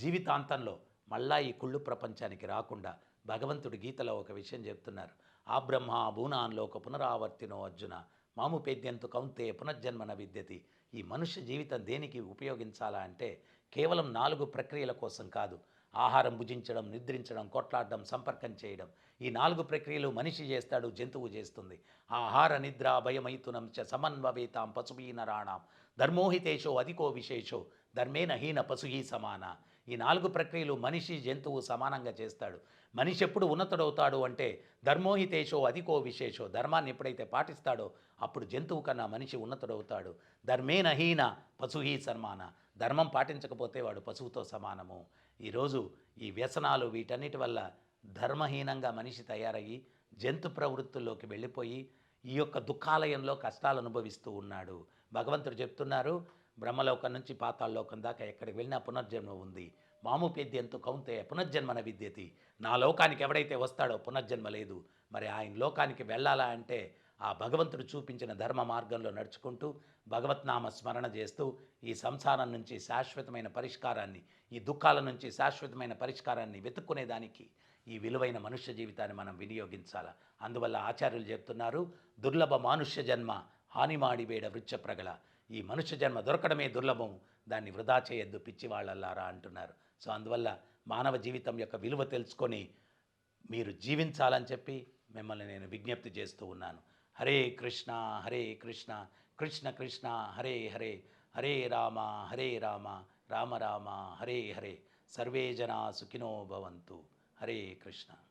జీవితాంతంలో మళ్ళా ఈ కుళ్ళు ప్రపంచానికి రాకుండా భగవంతుడు గీతలో ఒక విషయం చెప్తున్నారు. ఆ బ్రహ్మ భూనాన్లోక పునరావర్తినో అర్జున మాము పేద్యంతు కౌంతే పునర్జన్మన విద్యతి. ఈ మనుష్య జీవితం దేనికి ఉపయోగించాలా అంటే కేవలం నాలుగు ప్రక్రియల కోసం కాదు. ఆహారం భుజించడం నిద్రించడం కొట్లాడడం సంపర్కం చేయడం. ఈ నాలుగు ప్రక్రియలు మనిషి చేస్తాడు జంతువు చేస్తుంది. ఆహార నిద్ర భయమైతునం చ సమన్వవేతాం పశుభీనరాణం ధర్మోహితేషో అధికో విశేషో ధర్మేన హీన పశుహీ సమాన. ఈ నాలుగు ప్రక్రియలు మనిషి జంతువు సమానంగా చేస్తాడు. మనిషి ఎప్పుడు ఉన్నతుడవుతాడు అంటే ధర్మోహితేషో అధికో విశేషో ధర్మాన్ని ఎప్పుడైతే పాటిస్తాడో అప్పుడు జంతువు కన్నా మనిషి ఉన్నతుడవుతాడు. ధర్మేన హీన పశుహీ సన్మాన ధర్మం పాటించకపోతే వాడు పశువుతో సమానము. ఈరోజు ఈ వ్యసనాలు వీటన్నిటి వల్ల ధర్మహీనంగా మనిషి తయారయ్యి జంతు ప్రవృత్తుల్లోకి వెళ్ళిపోయి ఈ యొక్క దుఃఖాలయంలో కష్టాలు అనుభవిస్తూ ఉన్నాడు. భగవంతుడు చెప్తున్నారు బ్రహ్మలోకం నుంచి పాతాళలోకం దాకా ఎక్కడికి వెళ్ళినా పునర్జన్మ ఉంది. మాము పెద్యంతు కౌంతే పునర్జన్మన విద్యతి. నా లోకానికి ఎవడైతే వస్తాడో పునర్జన్మ లేదు. మరి ఆయన లోకానికి వెళ్ళాలా అంటే ఆ భగవంతుడు చూపించిన ధర్మ మార్గంలో నడుచుకుంటూ భగవత్నామ స్మరణ చేస్తూ ఈ సంసారం నుంచి శాశ్వతమైన పరిష్కారాన్ని ఈ దుఃఖాల నుంచి శాశ్వతమైన పరిష్కారాన్ని వెతుక్కునేదానికి ఈ విలువైన మనుష్య జీవితాన్ని మనం వినియోగించాల? అందువల్ల ఆచార్యులు చెప్తున్నారు దుర్లభ మానుష్య జన్మ హానిమాడివేడ వృక్ష ప్రగల. ఈ మనుష్య జన్మ దొరకడమే దుర్లభం దాన్ని వృధా చేయొద్దు పిచ్చివాళ్ళల్లారా అంటున్నారు. సో అందువల్ల మానవ జీవితం యొక్క విలువ తెలుసుకొని మీరు జీవించాలని చెప్పి మిమ్మల్ని నేను విజ్ఞప్తి చేస్తూ ఉన్నాను. ಹರೇ ಕೃಷ್ಣ ಹರೇ ಕೃಷ್ಣ ಕೃಷ್ಣ ಕೃಷ್ಣ, ಹರೇ ಹರೇ ಹರೇ ರಾಮ ಹರೇ ರಾಮ ರಾಮ ರಾಮ, ಹರೇ ಹರೇ, ಸರ್ವೇ ಜನ ಸುಖಿನೋ ಭವಂತು, ಹರೇ ಕೃಷ್ಣ.